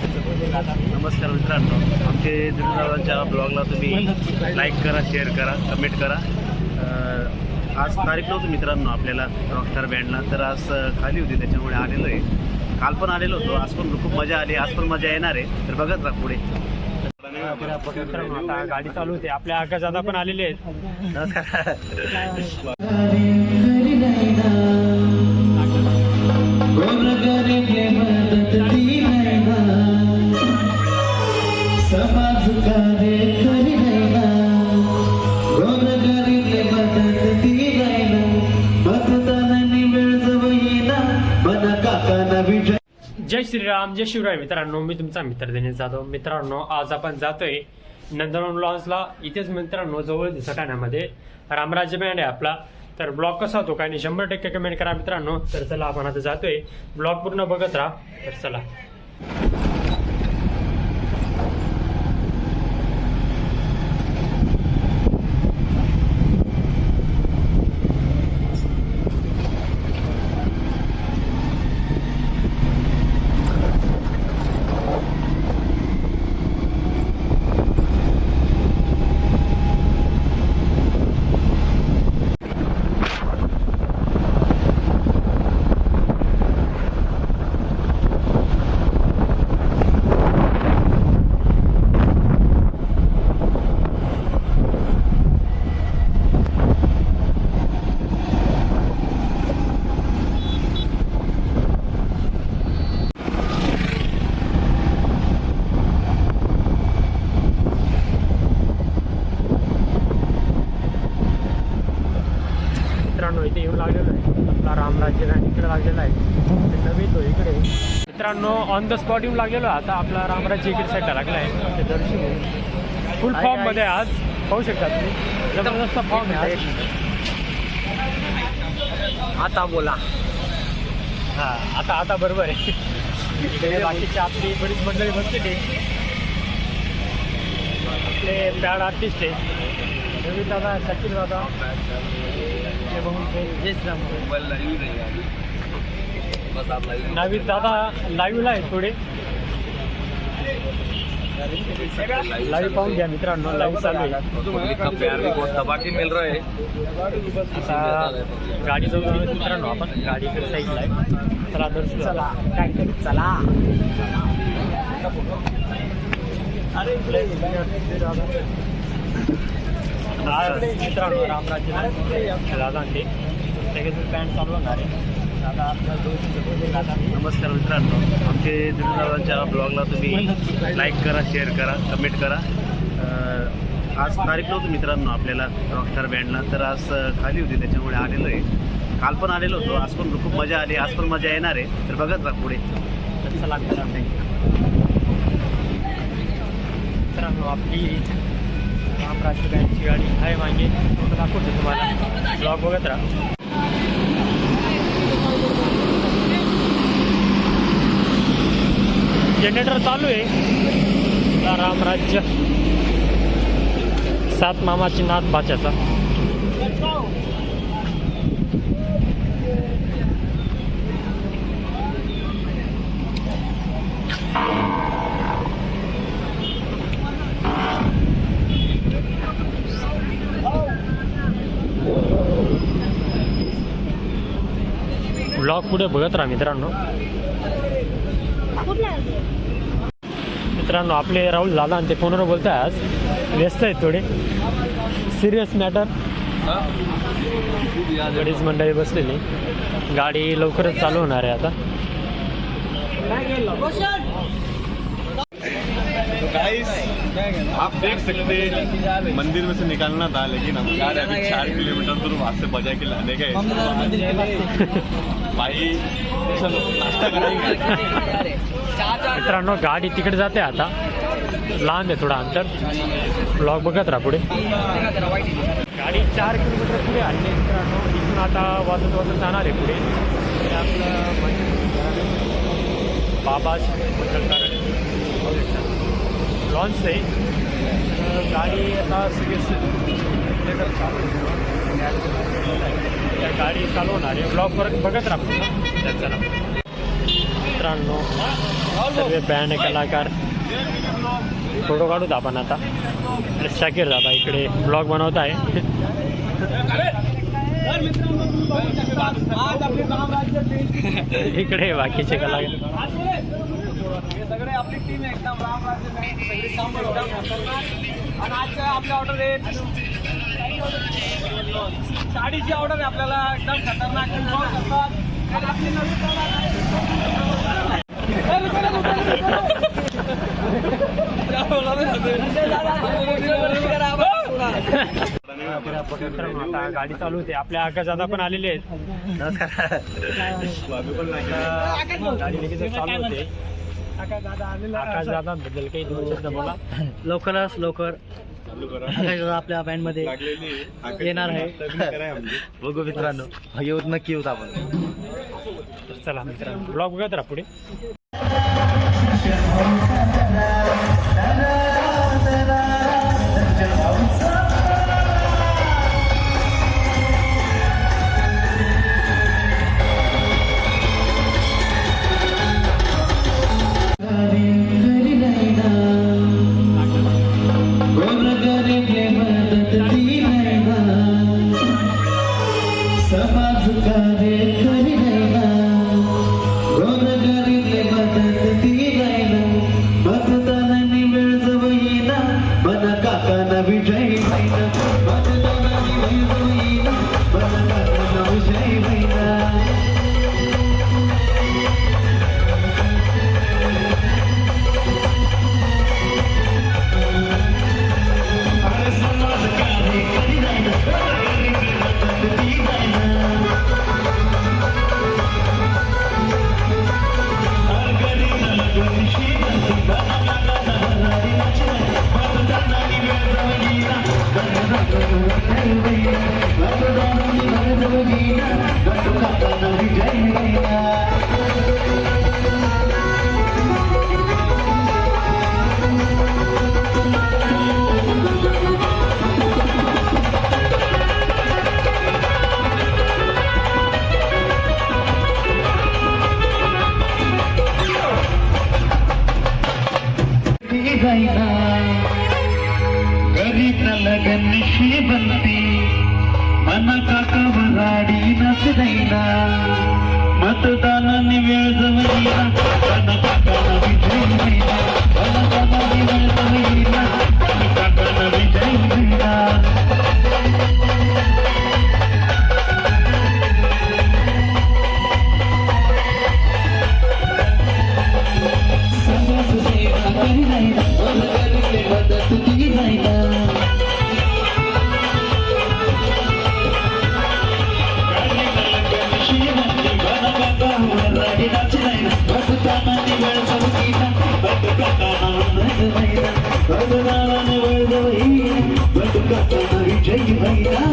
नमस्कार मित्रांनो आमचे दिनदारांच्या ब्लॉगला तुम्ही लाईक करा शेअर करा कमेंट करा. आज तारीख नव्हतं मित्रांनो आपल्याला रॉकस्टार बँडला तर आज खाली होती त्याच्यामुळे आलेलो आहे. काल पण आलेलो होतो आज पण खूप मजा आली आज पण मजा येणार आहे तर बघत राहा पुढे. गाडी चालू होते आपल्या आकाश दादा पण आलेले आहेत. नमस्कार जय शिवराय मित्रांनो मी तुमचा मित्र देणे जाधव. मित्रांनो आज आपण जातोय नंदनवन लॉन्सला. इथेच मित्रांनो जवळ ठाण्यामध्ये रामराज्य बँड आहे आपला. तर ब्लॉग कसा होतो काय नाही शंभर टक्के कमेंट करा मित्रांनो. तर चला आपण आता जातोय. ब्लॉग पूर्ण बघत राहा. तर चला मित्रांनो इथे येऊन लागलेलो आहे आपला रामराज्य बँड इकडे लागलेला आहे ते नवीन तो इकडे मित्रांनो ऑन द स्पॉट येऊन लागलेलो आता आपला रामराज्य इकडे साईडला लागला आहे ते दर्शन फुल फॉर्ममध्ये आज. पाहू शकता तुम्ही. जबरदस्त फॉर्म आहे आता बोला. हा आता आता बरोबर आहे. इकडे बाकीची आपली बरीच मंडळी बसलेली आपले बॅड आर्टिस्ट आहे. रवी दादा शकील दादा. हे बघून ते नाविद दादा लाईव्हला आहे थोडे. लाईव्ह पाहून घ्या मित्रांनो लाईव्ह चालू आहे. इतना प्यार भी बहुत दबा के मिल रहा है. आता गाडी जाऊन मित्रांनो आपण. गाडीकडे साईडला आहे. चला दर्शन चला काय चला. मित्रांनो रामराज्य दादा ते सगळे पॅन्ट चालू होणार आहे. नमस्कार मित्रांनो आमचे दिनदारांच्या ब्लॉगला तुम्ही लाईक करा शेअर करा कमेंट करा. आज तारीख नव्हतं मित्रांनो आपल्याला रॉकस्टार बँडला तर आज खाली होती त्याच्यामुळे आलेलो आहे. काल पण आलेलो होतो आज पण खूप मजा आली आज पण मजा येणार आहे. तर बघत राहा पुढे. तर चला मित्रांनो मित्रांनो आपली रामराज्य बँकची गाडी आहे मागे. दाखवतो तुम्हाला. ब्लॉग बघत राहा. जनरेटर चालू आहे. राम रामराज्य सात मामाची नाथ भाच्याचा ब्लॉग पुढे बघत राहा मित्रांनो. मित्रांनो आपले राहुल दादा आणि ते फोनवर बोलत आहे आज. व्यस्त आहेत थोडे. सिरियस मॅटर बरीच मंडळी बसलेली. गाडी लवकरच चालू होणार आहे आता. गाइस आप देख सकते मंदिर में से निकालना था लेकिन हम जा रहे हैं अभी चार किलोमीटर दूर वहाँ से बजा के लाने गए। भाई चलो नाश्ता करेंगे मित्रांनो गाडी तिकडे जाते आता. लांब आहे थोडं अंतर. ब्लॉग बघत राहा पुढे. गाडी चार किलोमीटर पुढे आली आहे मित्रांनो. इथून आता वाजत वाजत जाणार आहे पुढे. आपलं बाबा लॉन्च आहे. गाडी आता सगळे चालू गाडी चालवणार आहे. ब्लॉग बघत राहा तर नाव मित्रांनो सर्व बँड कलाकार. फोटो काढूत आपण आता. शाकीर दादा इकडे ब्लॉग बनवत आहे इकडे बाकीचे कलाकार. आपली टीम एकदम आणि आजच्या आपल्या ऑर्डर आहे साडीची ऑर्डर आहे. आपल्याला एकदम खतरनाक गाडी चालू होते आपल्या आकाश दादा पण आलेले आहेत नमस्कार गाडी लगेच चालू होते आकाश दादा बद्दल काही दोन शब्द बोला लवकरच लवकर आपल्या बँडमध्ये येणार आहे. बघू मित्रांनो येऊत नक्की येऊत आपण चला मित्रांनो ब्लॉग बघत राहा पुढे 来来来 భజనాలని వైదవై బతుకతమై జై వైదా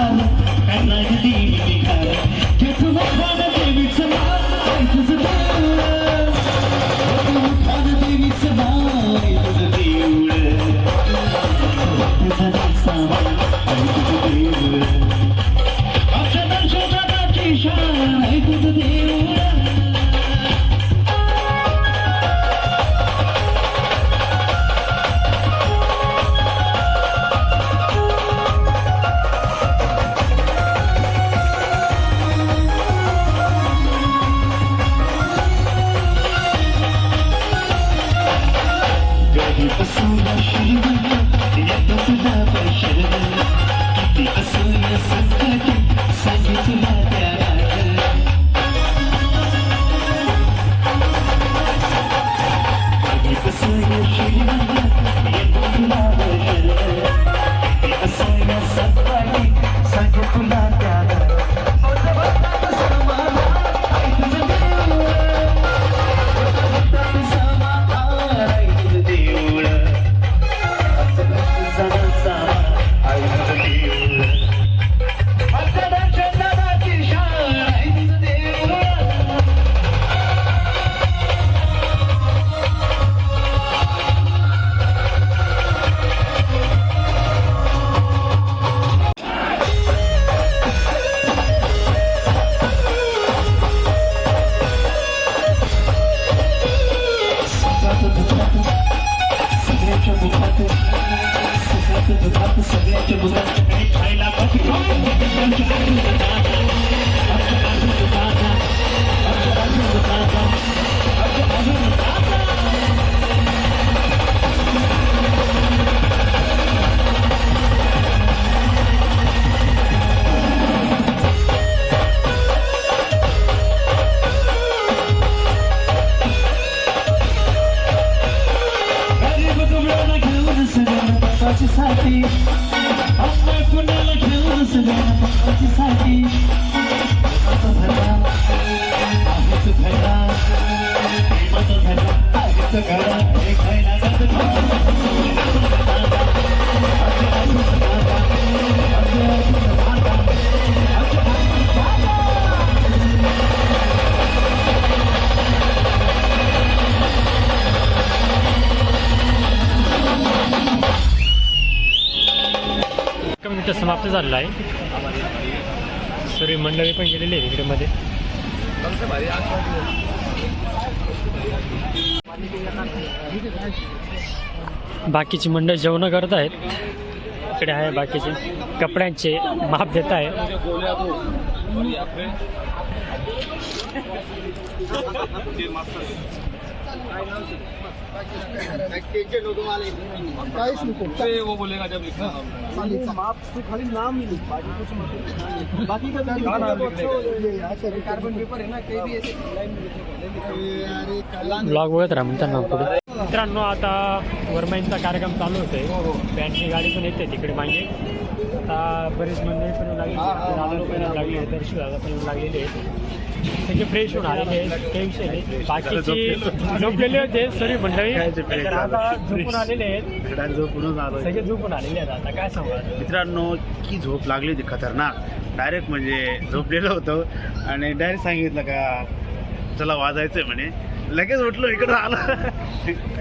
and I did पप्पाची साठी अम्मा कुणाला घेऊन सगळ्यांना पप्पाची साठी समाप्त झालेला आहे. सर्व मंडळी पण गेलेली आहे इकडे मध्ये. बाकीची मंडळ जेवण करत आहेत. इकडे आहे बाकीचे. कपड्यांचे माप देत आहे. वो बोलेगा जब लिखना खाली नाम बाकी का कार्बन पेपर है ना कहीं भी ऐसे ब्लॉग बघत राहा म्हणतात ना पुढे. मित्रांनो आता वरमाईंचा कार्यक्रम चालू होतोय. बँडची गाडी पण येते तिकडे मागे. आता बरेच मंडळी पण लागली लागले दर्शू दादा पण येऊ लागलेले आहेत. सगळे फ्रेश होऊन आलेले काही विषय नाही बाकीची झोपलेले होते. सर्व मंडळी. तर आता झोपून आलेले आहेत. झोपूनच आलो सगळे झोपून आलेले आहेत आता. काय सांगू आता? मित्रांनो की झोप लागली होती खतरनाक. डायरेक्ट म्हणजे झोपलेलो होतो. आणि डायरेक्ट सांगितलं का चला वाजायचंय म्हणे. लगेच उठलो इकडं आलं.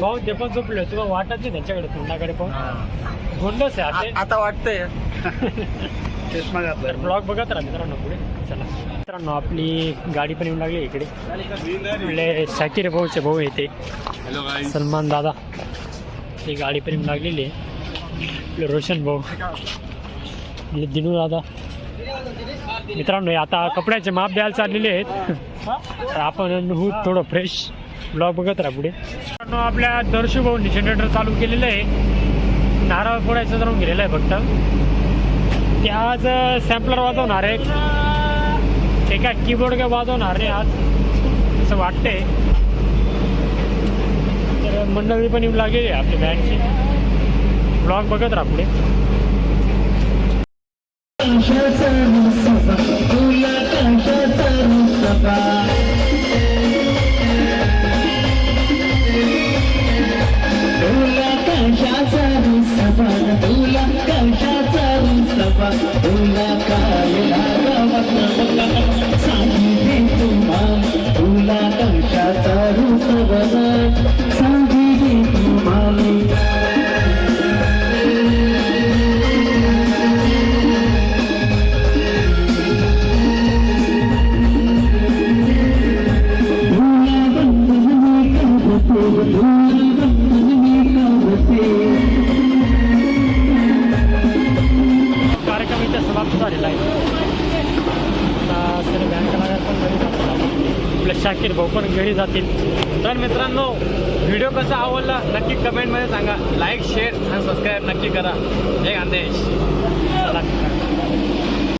भाऊ ते पण झोपले तुला वाटत नाही त्यांच्याकडे तोंडाकडे पाहून गोंडस आहे आता वाटतंय. चष्मा घातला. ब्लॉग बघत राहा मित्रांनो पुढे. मित्रांनो आपली गाडी पण येऊन लागली इकडे. आपले शाकीर भाऊचे भाऊ येते सलमान दादा. ही गाडी पण येऊन लागलेली आहे. रोशन भाऊ. दिनू दादा. मित्रांनो आता कपड्याचे माप द्यायला चाललेले आहेत. तर आपण होऊ थोडं फ्रेश ब्लॉग बघत राहा पुढे. मित्रांनो आपल्या दर्शू भाऊनी जनरेटर चालू केलेलं आहे. नारळ फोडायचं जाऊन गेलेलं आहे फक्त. ते आज सॅम्पलर वाजवणार आहे ते काय कीबोर्ड काय वाजवणार रे आज. असं वाटतंय. तर मंडळी पण येऊ लागेल आपली बँडची ब्लॉग बघत राहा पुढे. भाऊ जातील. तर मित्रांनो व्हिडिओ कसा आवडला नक्की कमेंटमध्ये सांगा. लाईक शेअर आणि सबस्क्राईब नक्की करा. जय खानदेश